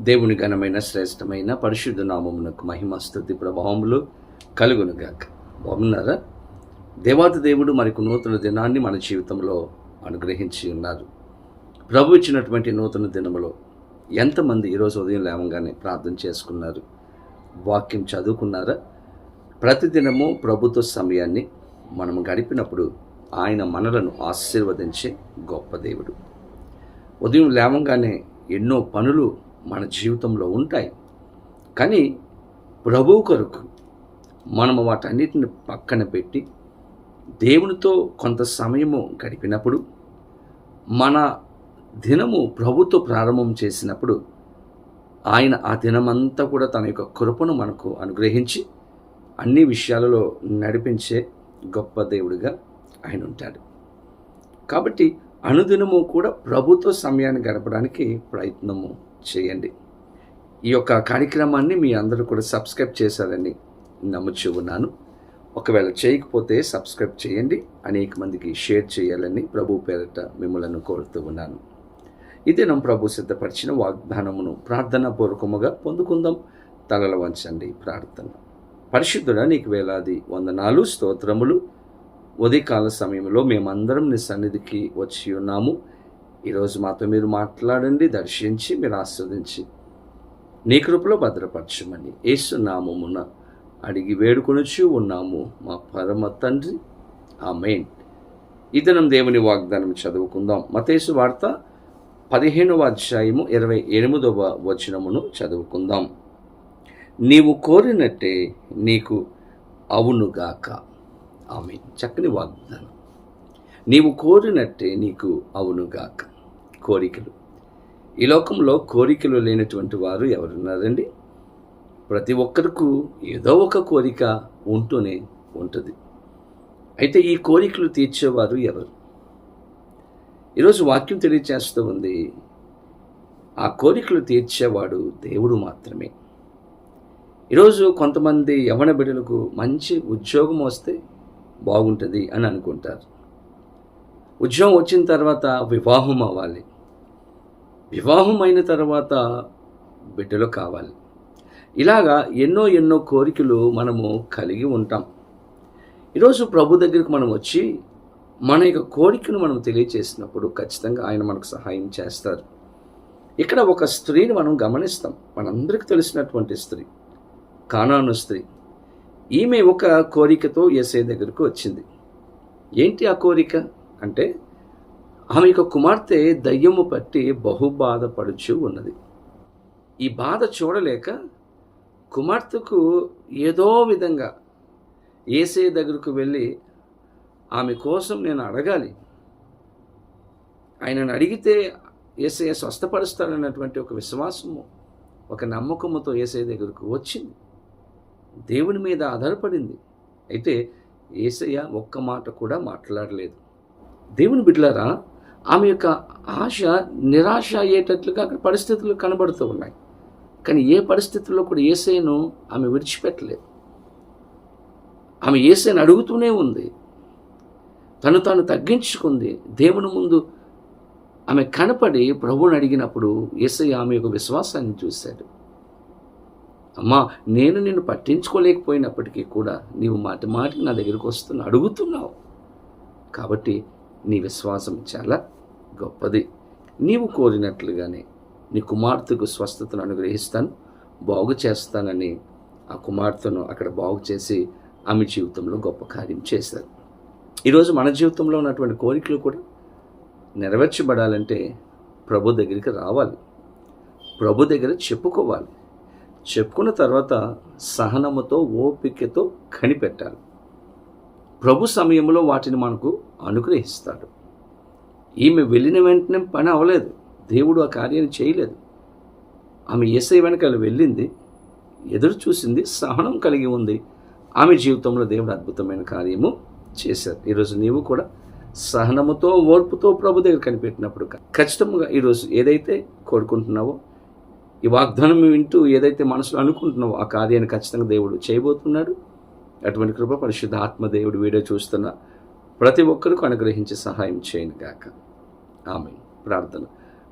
దేవుని ఘనమైన శ్రేష్టమైన పరిశుద్ధ నామమునకు మహిమ స్థుతి ప్రభావములు కలుగునుగాక. బాగున్నారా? దేవాతి దేవుడు మరికు నూతన దినాన్ని మన జీవితంలో అనుగ్రహించి ఉన్నారు. ప్రభు ఇచ్చినటువంటి నూతన దినములో ఎంతమంది ఈరోజు ఉదయం లేవగానే ప్రార్థన చేసుకున్నారు? వాక్యం చదువుకున్నారా? ప్రతిదినము ప్రభుత్వ సమయాన్ని మనం గడిపినప్పుడు ఆయన మనలను ఆశీర్వదించే గొప్ప దేవుడు. ఉదయం లేవంగానే ఎన్నో పనులు మన జీవితంలో ఉంటాయి. కానీ ప్రభువు కొరకు మనము వాటన్నిటిని పక్కన పెట్టి దేవునితో కొంత సమయము గడిపినప్పుడు మన దినము ప్రభుతో ప్రారంభం చేసినప్పుడు ఆయన ఆ దినమంతా కూడా తన యొక్క కృపను మనకు అనుగ్రహించి అన్ని విషయాలలో నడిపించే గొప్ప దేవుడిగా ఆయన ఉంటాడు. కాబట్టి అనుదినము కూడా ప్రభుత్వ సమయాన్ని గడపడానికి ప్రయత్నము చేయండి. ఈ యొక్క కార్యక్రమాన్ని మీ అందరూ కూడా సబ్స్క్రైబ్ చేశారని నమ్ముచూ ఉన్నాను. ఒకవేళ చేయకపోతే సబ్స్క్రైబ్ చేయండి. అనేక మందికి షేర్ చేయాలని ప్రభు పేరట మిమ్మల్ని కోరుతూ ఉన్నాను. ఇదే నమ్మ ప్రభు సిద్ధపరిచిన వాగ్దానమును ప్రార్థనాపూర్వకముగా పొందుకుందాం. తలల వంచండి ప్రార్థన. పరిశుద్ధుడ నీకు వేలాది వందనాలు స్తోత్రములు. ఉదయకాల సమయంలో మేమందరం నీ సన్నిధికి వచ్చి ఉన్నాము. ఈరోజు మాతో మీరు మాట్లాడండి దర్శించి మీరు ఆస్వాదించి. నీ కృపలో భద్రపరచమని ఏసునామమున అడిగి వేడుకొనుచు ఉన్నాము మా పరమ తండ్రి. ఆ మెయిన్ ఇదనం దేవుని వాగ్దానం చదువుకుందాం. మతేసు వార్త పదిహేనవ అధ్యాయము ఇరవై ఎనిమిదవ వచనమును చదువుకుందాం. నీవు కోరినట్టే నీకు అవునుగాక ఆమె చక్కని వాగ్దానం. నీవు కోరినట్టే నీకు అవునుగాక కోరికలు. ఈ లోకంలో కోరికలు లేనటువంటి వారు ఎవరున్నారండి? ప్రతి ఒక్కరికి ఏదో ఒక కోరిక ఉంటూనే ఉంటుంది. అయితే ఈ కోరికలు తీర్చేవారు ఎవరు? ఈరోజు వాక్యం తెలియచేస్తూ ఉంది. ఆ కోరికలు తీర్చేవాడు దేవుడు మాత్రమే. ఈరోజు కొంతమంది యవన బిడ్డలకు మంచి ఉద్యోగం వస్తే బాగుంటుంది అని అనుకుంటారు. ఉద్యోగం వచ్చిన తర్వాత వివాహం అవ్వాలి. వివాహం అయిన తర్వాత బిడ్డలు కావాలి. ఇలాగా ఎన్నో ఎన్నో కోరికలు మనము కలిగి ఉంటాం. ఈరోజు ప్రభు దగ్గరికి మనం వచ్చి మన యొక్క కోరికను మనం తెలియచేసినప్పుడు ఖచ్చితంగా ఆయన మనకు సహాయం చేస్తారు. ఇక్కడ ఒక స్త్రీని మనం గమనిస్తాం. మనందరికీ తెలిసినటువంటి స్త్రీ కానాను స్త్రీ. ఈమె ఒక కోరికతో ఎస్ఐ దగ్గరకు వచ్చింది. ఏంటి ఆ కోరిక? అంటే ఆమె యొక్క కుమార్తె దయ్యము పట్టి బహు బాధపడుచు ఉన్నది. ఈ బాధ చూడలేక కుమార్తెకు ఏదో విధంగా ఏసే దగ్గరకు వెళ్ళి ఆమె కోసం నేను అడగాలి. ఆయనను అడిగితే ఏసయ్య స్వస్థపరుస్తాడన్నటువంటి ఒక విశ్వాసము ఒక నమ్మకముతో ఏసఐ దగ్గరకు వచ్చింది. దేవుని మీద ఆధారపడింది. అయితే ఏసయ్య ఒక్క మాట కూడా మాట్లాడలేదు. దేవుని బిడ్డలారా ఆమె యొక్క ఆశ నిరాశ అయ్యేటట్లుగా అక్కడ పరిస్థితులు కనబడుతూ ఉన్నాయి. కానీ ఏ పరిస్థితుల్లో కూడా ఏసైను ఆమె విడిచిపెట్టలేదు. ఆమె ఏసైను అడుగుతూనే ఉంది. తను తాను తగ్గించుకుంది. దేవుని ముందు ఆమె కనపడి ప్రభువుని అడిగినప్పుడు ఏసై ఆమె యొక్క విశ్వాసాన్ని చూశాడు. అమ్మా నేను నిన్ను పట్టించుకోలేకపోయినప్పటికీ కూడా నీవు మాటి మాటికి నా దగ్గరికి వస్తున్నా అడుగుతున్నావు. కాబట్టి నీ విశ్వాసం చాలా గొప్పది. నీవు కోరినట్లుగానే నీ కుమార్తెకు స్వస్థతను అనుగ్రహిస్తాను బాగు చేస్తానని ఆ కుమార్తెను అక్కడ బాగు చేసి ఆమె జీవితంలో గొప్ప కార్యం చేశారు. ఈరోజు మన జీవితంలో ఉన్నటువంటి కోరికలు కూడా నెరవేర్చబడాలంటే ప్రభు దగ్గరికి రావాలి. ప్రభు దగ్గర చెప్పుకోవాలి. చెప్పుకున్న తర్వాత సహనముతో ఓపికతో కనిపెట్టాలి. ప్రభు సమయంలో వాటిని మనకు అనుగ్రహిస్తాడు. ఈమె వెళ్ళిన వెంటనే పని అవ్వలేదు. దేవుడు ఆ కార్యాన్ని చేయలేదు. ఆమె ఏసై వెనకాల వెళ్ళింది. ఎదురు చూసింది సహనం కలిగి ఉంది. ఆమె జీవితంలో దేవుడు అద్భుతమైన కార్యము చేశారు ఈరోజు నీవు కూడా సహనముతో ఓర్పుతో ప్రభు దగ్గర కనిపెట్టినప్పుడు ఖచ్చితంగా ఈరోజు ఏదైతే కోరుకుంటున్నావో ఈ వాగ్దానం వింటూ ఏదైతే మనసులో అనుకుంటున్నావో ఆ కార్యాన్ని ఖచ్చితంగా దేవుడు చేయబోతున్నాడు. అటువంటి కృప పరిశుద్ధ ఆత్మదేవుడు వీడియో చూస్తున్న ప్రతి ఒక్కరికి అనుగ్రహించి సహాయం చేయను గాక. ఆమె ప్రార్థన.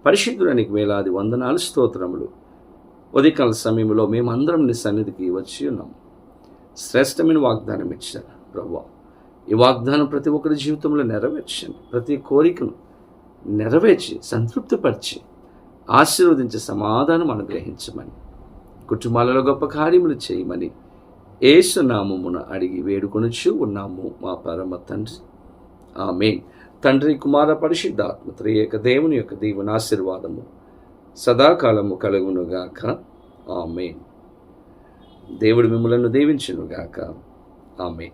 పరిశుద్ధుడానికి వేలాది వందనాలు స్తోత్రములు. ఉదయకాల సమయంలో మేమందరం నీ సన్నిధికి వచ్చి ఉన్నాం. శ్రేష్టమైన వాగ్దానం ఇచ్చారు ప్రభు. ఈ వాగ్దానం ప్రతి ఒక్కరి జీవితంలో నెరవేర్చండి. ప్రతి కోరికను నెరవేర్చి సంతృప్తిపరిచి ఆశీర్వదించే సమాధానం అనుగ్రహించమని కుటుంబాలలో గొప్ప కార్యములు చేయమని ఏసు నామమున అడిగి వేడుకొనుచు ఉన్నాము మా పరమ తండ్రి. ఆమె తండ్రి కుమార పరిశుద్ధాత్మ త్రియేక దేవుని యొక్క దేవుని ఆశీర్వాదము సదాకాలము కలుగునుగాక. ఆమె దేవుడు మిమ్మలను దీవించునుగాక. ఆమె